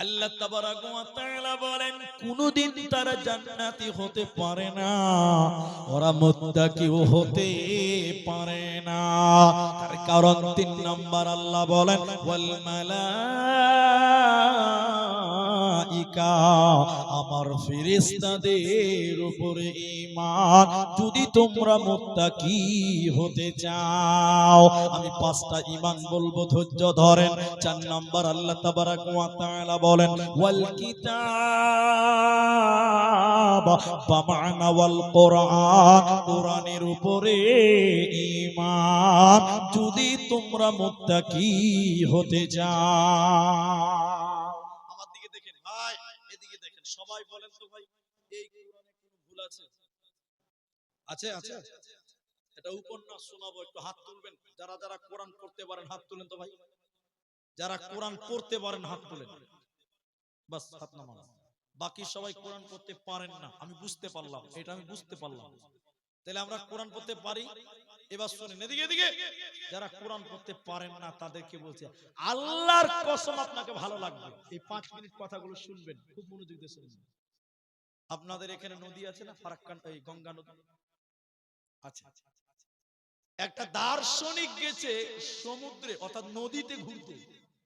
আল্লাহ বলেন, কোনদিন তারা জান্নাতি হতে পারে না। ওরা মুত্তাকিও হতে পারে না। তার কারণ তিন নম্বর আল্লাহ বলেন, ওয়াল মালাইকা, আমার ফেরেশতাদের উপরে ঈমান। যদি তোমরা মুত্তাকি হতে চাও, আমি পাঁচটা ঈমান বলব, ধৈর্য ধরেন। চার নাম্বার আল্লাহ তাবারাক ওয়া তাআলা বলেন, ওয়াল কিতাব বামানা ওয়াল কোরআন, কোরআনের উপরে ঈমান। যদি তোমরা মুত্তাকি হতে চাও আমার দিকে দেখেন ভাই এদিকে বলেন তো ভাই, এই কোরআনে কোনো ভুল আছে আছে আছে। এটা উপন্যাস শোনাবো, একটু হাত তুলবেন। যারা যারা কোরআন পড়তে পারেন, হাত তুলেন তো ভাই। যারা কোরআন পড়তে পারেন, হাত তুলেন। বাস, হাত নামান। বাকি সবাই কোরআন পড়তে পারেন না। আমি বুঝতে পারলাম। এটা আমি বুঝতে পারলাম। তাহলে আমরা কোরআন পড়তে পারি? এবার শুনেন এদিকে এদিকে। যারা কোরআন পড়তে পারেন না তাদেরকে বলছে আল্লাহর কসম আপনাকে ভালো লাগবে। এই পাঁচ মিনিট কথাগুলো শুনবেন খুব মনোযোগ দিয়ে শুনবেন। আপনাদের এখানে নদী আছে না ফারাক্কান এই গঙ্গা নদী? আচ্ছা একটা দার্শনিক গেছে সমুদ্রে অর্থাৎ নদীতে ঘুরতে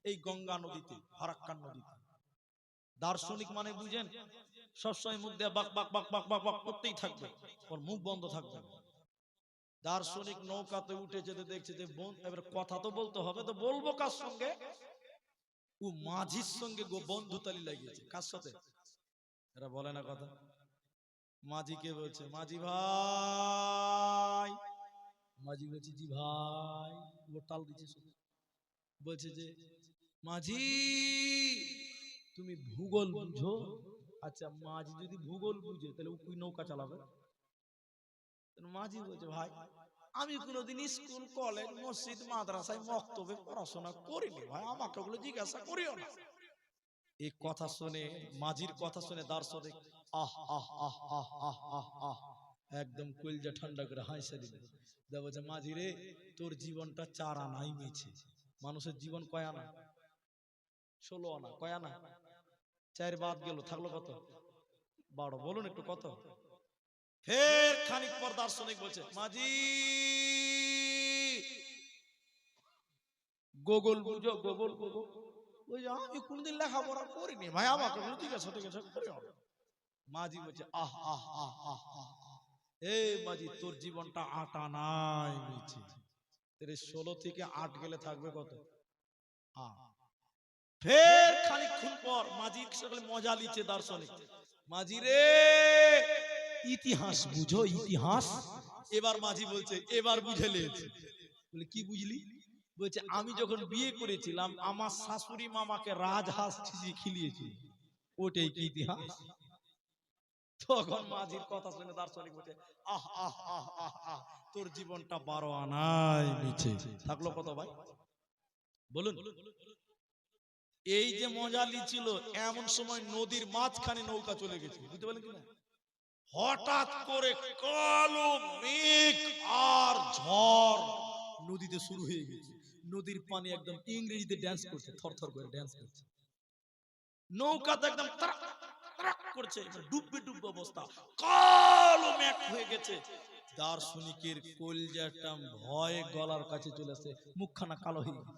এই গঙ্গা নদীতে ফারাক্কান নদীতে। দার্শনিক মানে বুঝেন সবসময় মুখ দিয়ে বাক বাক বাক বাক বাক বাক করতেই থাকবে ওর মুখ বন্ধ থাকবে। না। দার্শনিক নৌকাতে উঠে যেতে দেখছে যে বোন, এবার কথা তো বলতে হবে, তো বলব কার সঙ্গে? ও মাঝির সঙ্গে বন্ধুতালি লাগিয়েছে, কার সাথে? এরা বলে না কথা। মাঝিকে বলছে? মাঝি ভাই। মাঝি বলছে, জি ভাই। তাল দিচ্ছে বলছে যে, মাঝি, তুমি ভূগোল বুঝো? আচ্ছা মাঝি যদি ভূগোল বুঝে, তাহলে ও কি নৌকা চালাবে? মাঝি বলছে ভাই আমি কোনোদিন স্কুল কলেজ মসজিদ মাদ্রাসায় মক্তবে পড়াশোনা করিনি ভাই আমাকে ওগুলো জিজ্ঞাসা করিও না। এই কথা শুনে মাঝির কথা শুনে দার্শনিক আহ আহ আহ আহ আহ আহ আহ। একদম কলজা ঠান্ডা করে হাসে দিল। যা মাঝি রে তোর জীবনটা চার আনাই মিছে। মানুষের জীবন কয় আনা? ষোলো আনা কয় আনা? চার বাদ গেল থাকল কত? বারো বলুন একটু কত? ফের খানিক পর দার্শনিক বলছে, মাঝি, গোগল বুঝো, গোগল গোগল ওই আমি কোনদিন লেখাপড়া করিনি, ভাই, আমাকে আছে, ঠিক আছে করিও মাঝি বলছে, আহ আহ আহ আহ। এই মাঝি, তোর জীবনটা আটা নাই মিছে তোর ষোলো থেকে আট গেলে থাকবে কত? ফের খানিকক্ষণ পর মাঝি মজা লিচ্ছে দার্শনিক। মাঝি রে ইতিহাস বুঝো, ইতিহাস। এবার মাঝি বলছে, এবার বুঝে লেছে বলে, কি বুঝলি? বলছে, আমি যখন বিয়ে করেছিলাম, আমার শাশুড়ি মামাকে রাজহাঁস ছিঁচিয়ে খিলিয়েছিল ওটাই কি ইতিহাস? তখন মাঝির কথা শুনে দার্শনিক বলছে, আহ তোর জীবনটা বারো আনাই মিছে। থাকল কত ভাই? বলুন। এই যে মজা লিছিল এমন সময় নদীর মাঝখানে নৌকা চলে গেছে। বুঝতে পারলেন কিনা? হঠাৎ করে কালো মেঘ আর ঝড় নদীতে শুরু হয়ে গেছে। নদীর পানি একদম ইংরেজিতে ড্যান্স করছে, থরথর করে ড্যান্স করছে। নৌকাতে একদম করছে ডুববে ডুববে অবস্থা। কালো মেঘ হয়ে গেছে। দার্শনিকের কলজাটা ভয়ে গলার কাছে চলে আসে, মুখখানা কালো হয়ে গেছে।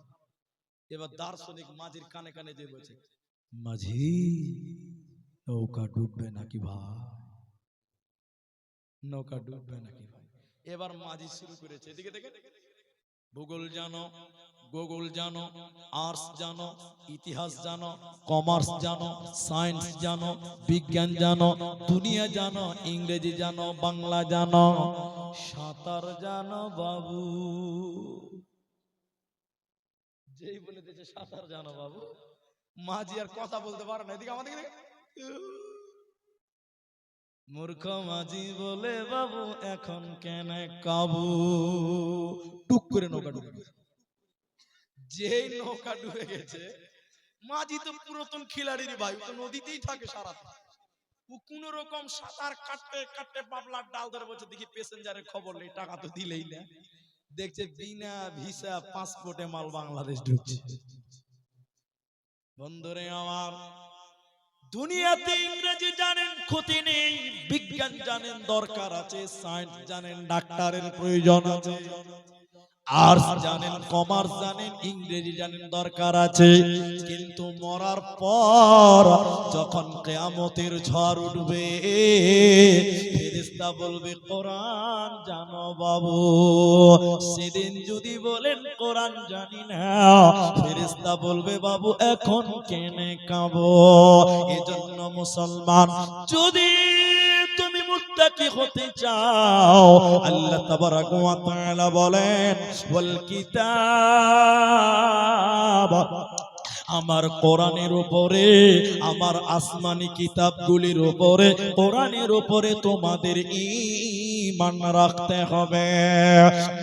এবার দার্শনিক মাঝির কানে কানে যে বলছে, মাঝি, নৌকা ডুববে নাকি ভাই? নৌকা ডুববে নাকি ভাই। এবার মাঝি শুরু করেছে, এদিকে দেখে। ভূগোল জানো গুগল জানো, আর্টস জানো, ইতিহাস জানো, কমার্স জানো, সায়েন্স জানো, বিজ্ঞান জানো, দুনিয়া জানো, ইংরেজি জানো, বাংলা জানো, সাঁতার জানো বাবু। যেই বলে দিয়েছে, সাঁতার জানো বাবু। মাঝি আর কথা বলতে পারে না, এদিকে আমাদের মূর্খ মাঝি বলে, বাবু, এখন কেন কাবু? টুক করে নৌকা ডুবে যেই নৌকা ডুবে গেছে, মাঝি তো পুরাতন খিলাড়ির ভাই তো নদীতেই থাকে সারা ও কোন রকম সাঁতার কাটতে কাটতে পাবলার ডাল ধরে বলছে, দেখি প্যাসেঞ্জারের খবর নেই, টাকা তো দিলেই না। দেখছে বিনা ভিসা পাসপোর্টে মাল বাংলাদেশ ঢুকছে। বন্ধুরে আমার দুনিয়াতে ইংরেজি জানেন ক্ষতি নেই বিজ্ঞান জানেন দরকার আছে সায়েন্স জানেন ডাক্তারের প্রয়োজন আছে। আর্টস জানেন, কমার্স জানেন, ইংরেজি জানেন, দরকার আছে। কিন্তু মরার পর যখন কেয়ামতের ঝড় উঠবে, ফেরেশতা বলবে, কোরআন জানো বাবু, সেদিন যদি বলেন কোরআন জানি না। ফেরেশতা বলবে, বাবু, এখন কেনে কাবো এজন্য মুসলমান, যদি মুত্তাকি হতে চাও? আল্লাহ বলেন আমার কোরআনের উপরে, আমার আসমানি কিতাবগুলির উপরে, কোরআনের উপরে তোমাদের ঈমান রাখতে হবে।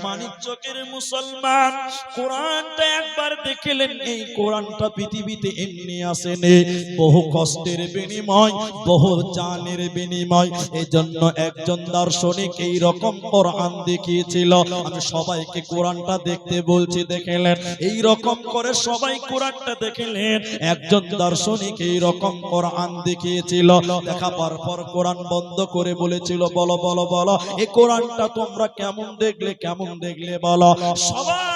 মানিক চকের মুসলমান, কোরআনটা একবার দেখলেন এই কোরআনটা পৃথিবীতে এমনি আসেনি বহু কষ্টের বিনিময়, বহু জানের বিনিময়, এজন্য একজন দার্শনিক এই রকম কোরআন দেখিয়েছিল। আমি সবাইকে কোরআনটা দেখতে বলছি, দেখলেন? এই রকম করে সবাই কোরআনটা দেখলেন। একজন দার্শনিক এই রকম কোরআন দেখিয়েছিল। দেখা পর কোরআন বন্ধ করে বলেছিল, বলো বলো বলো। এই কোরআনটা তোমরা কেমন দেখলে কেমন দেখলে বলো? সবাই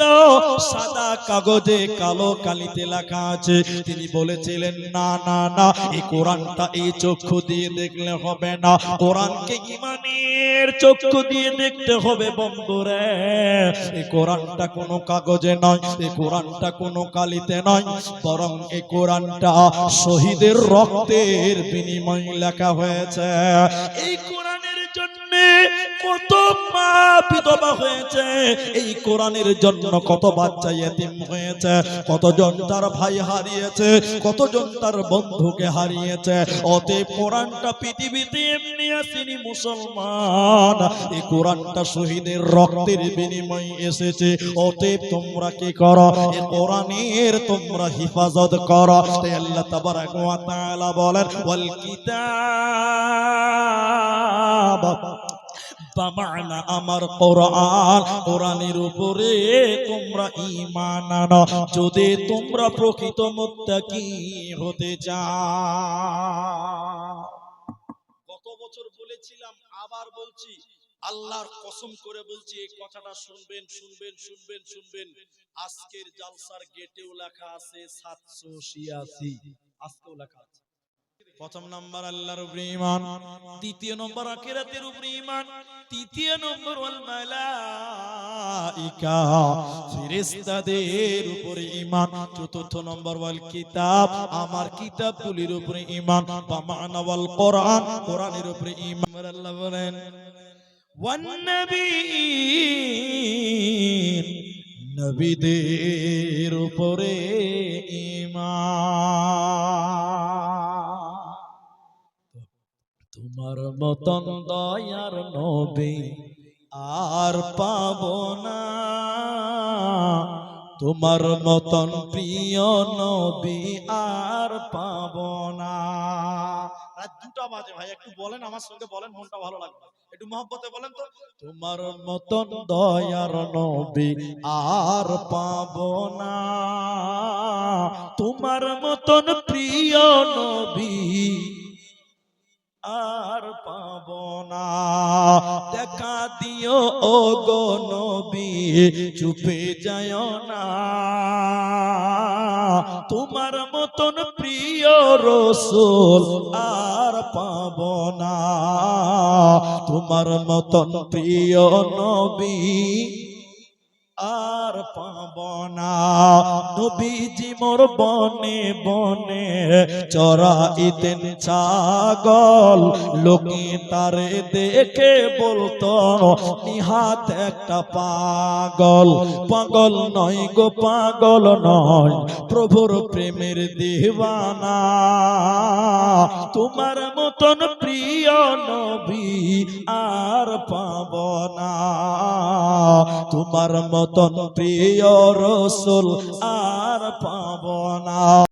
বলেছিল সাদা কাগজে কালো কালিতে লেখা আছে। তিনি বলেছিলেন, না না না, এই কোরআনটা এই চক্ষু দিয়ে দেখলে হবে না। কোরআনকে ইমানের চক্ষু দিয়ে দেখতে হবে বন্ধুরে। এই কোরআনটা কোনো কাগজে নয়, এই কোরআনটা কোনো কালিতে নয়। বরং এই কোরআনটা শহীদের রক্তের বিনিময় লেখা হয়েছে। এই কোরআনের জন্য কতজন তার ভাই হারিয়েছে? কতজন তার বন্ধুকে হারিয়েছে? কোরআনটা পৃথিবীতে এমনি মুসলমান। এই শহীদের রক্তের বিনিময়ে এসেছে। অতএব তোমরা কি করো? কোরআনের তোমরা হিফাজত করো। আল্লাহ বলেন বামানা আমার কোরআন। কোরআনের উপরে তোমরা ঈমান আনো। যদি তোমরা প্রকৃত মুত্তাকি হতে চাও। গত বছর বলেছিলাম, আবার বলছি, আল্লাহর কসম করে বলছি, এই কথাটা শুনবেন শুনবেন শুনবেন শুনবেন। আজকের জালসার গেটেও লেখা আছে সাতশো ছিয়াশি। আজকেও লেখা আছে। প্রথম নাম্বার আল্লাহর উপরে ঈমান, দ্বিতীয় নম্বর আখিরাতের উপরে ঈমান, তৃতীয় নম্বর ওয়াল মালাইকা, ফেরেশতাদের উপরে ঈমান, চতুর্থ নম্বর ওয়াল কিতাব, আমার কিতাবগুলির উপরে ঈমান, বামানা ওয়াল কোরআন, কোরআনের উপরে ঈমান। আল্লাহ বলেন, ওয়ান নবীন, নবীদের উপরে মতন দয়ার নবী আর পাব না। তোমার মতন প্রিয় নবী আর পাব না। রাত দুটা বাজে ভাই, একটু বলেন আমার সঙ্গে, বলেন মনটা ভালো লাগবে। একটু মহব্বতে বলেন তো। তোমার মতন দয়ার নবী আর পাব না। তোমার মতন প্রিয় নবী আর পাব না। দেখা দিও ও গো নবী, চুপে যায় না। তোমার মতন প্রিয় রসুল আর পাব না। তোমার মতন প্রিয় নবী আর পাব না। নবীজি মোর বনে বনে চড়াইতেন ছাগল। লোকে তারে দেখে বলতো, নিহাত একটা পাগল। পাগল নয় গো, পাগল নয়, প্রভুর প্রেমের দিবানা। তোমার মতন প্রিয় নবী আর পাব না। তোমার মতন প্রিয় রসুল আর পাব না।